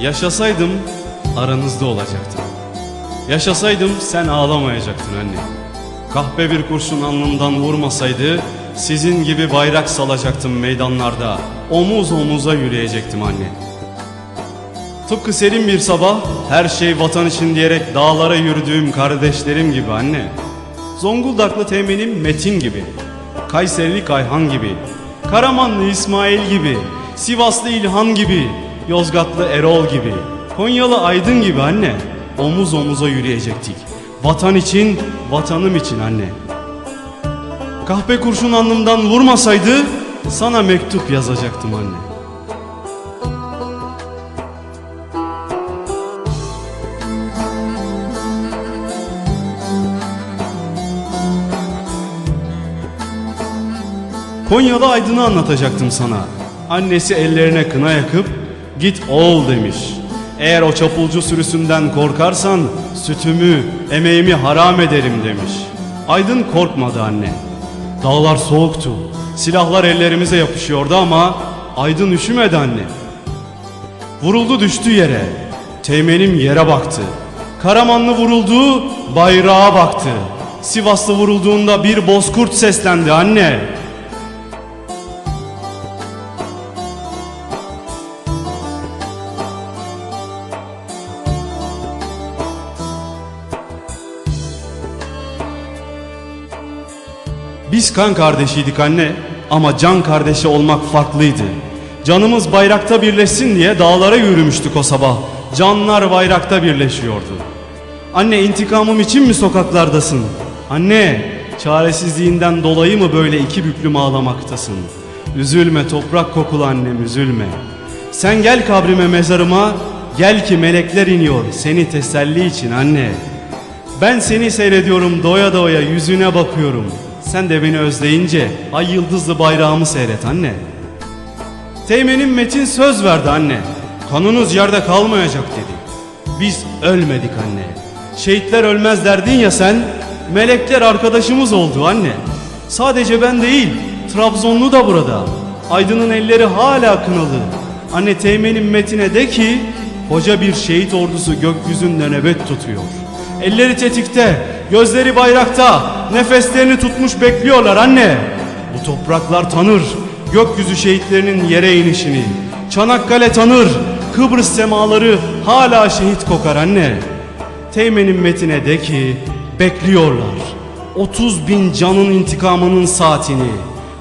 Yaşasaydım aranızda olacaktım. Yaşasaydım sen ağlamayacaktın anne. Kahpe bir kurşun alnımdan vurmasaydı sizin gibi bayrak salacaktım meydanlarda. Omuz omuza yürüyecektim anne. Tıpkı serin bir sabah her şey vatan için diyerek dağlara yürüdüğüm kardeşlerim gibi anne. Zonguldaklı temenim Metin gibi. Kayserili Kayhan gibi. Karamanlı İsmail gibi. Sivaslı İlhan gibi. Yozgatlı Erol gibi. Konyalı Aydın gibi anne. Omuz omuza yürüyecektik. Vatan için, vatanım için anne. Kahpe kurşun alnımdan vurmasaydı sana mektup yazacaktım anne. Konya'da Aydın'ı anlatacaktım sana. Annesi ellerine kına yakıp git oğul demiş. Eğer o çapulcu sürüsünden korkarsan sütümü, emeğimi haram ederim demiş. Aydın korkmadı anne. Dağlar soğuktu. Silahlar ellerimize yapışıyordu ama Aydın üşümedi anne. Vuruldu düştü yere. Teğmenim yere baktı. Karamanlı vuruldu, bayrağa baktı. Sivaslı vurulduğunda bir bozkurt seslendi anne. Biz kan kardeşiydik anne ama can kardeşi olmak farklıydı. Canımız bayrakta birleşsin diye dağlara yürümüştük o sabah. Canlar bayrakta birleşiyordu. Anne intikamım için mi sokaklardasın? Anne çaresizliğinden dolayı mı böyle iki büklüm ağlamaktasın? Üzülme toprak kokulu annem üzülme. Sen gel kabrime mezarıma gel ki melekler iniyor seni teselli için anne. Ben seni seyrediyorum doya doya yüzüne bakıyorum. Sen de beni özleyince ay yıldızlı bayrağımı seyret anne. Teğmenim Metin söz verdi anne. Kanınız yerde kalmayacak dedi. Biz ölmedik anne. Şehitler ölmez derdin ya sen. Melekler arkadaşımız oldu anne. Sadece ben değil, Trabzonlu da burada. Aydın'ın elleri hala kınalı. Anne teğmenim Metin'e de ki, koca bir şehit ordusu gökyüzünde nöbet tutuyor. Elleri tetikte, gözleri bayrakta, nefeslerini tutmuş bekliyorlar anne. Bu topraklar tanır gökyüzü şehitlerinin yere inişini. Çanakkale tanır, Kıbrıs semaları hala şehit kokar anne. Teğmenin Metin'e de ki bekliyorlar. 30 bin canın intikamının saatini.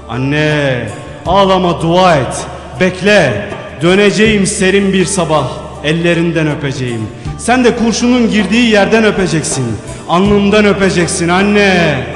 Anne ağlama dua et. Bekle. Döneceğim serin bir sabah. Ellerinden öpeceğim. Sen de kurşunun girdiği yerden öpeceksin. Alnımdan öpeceksin anne.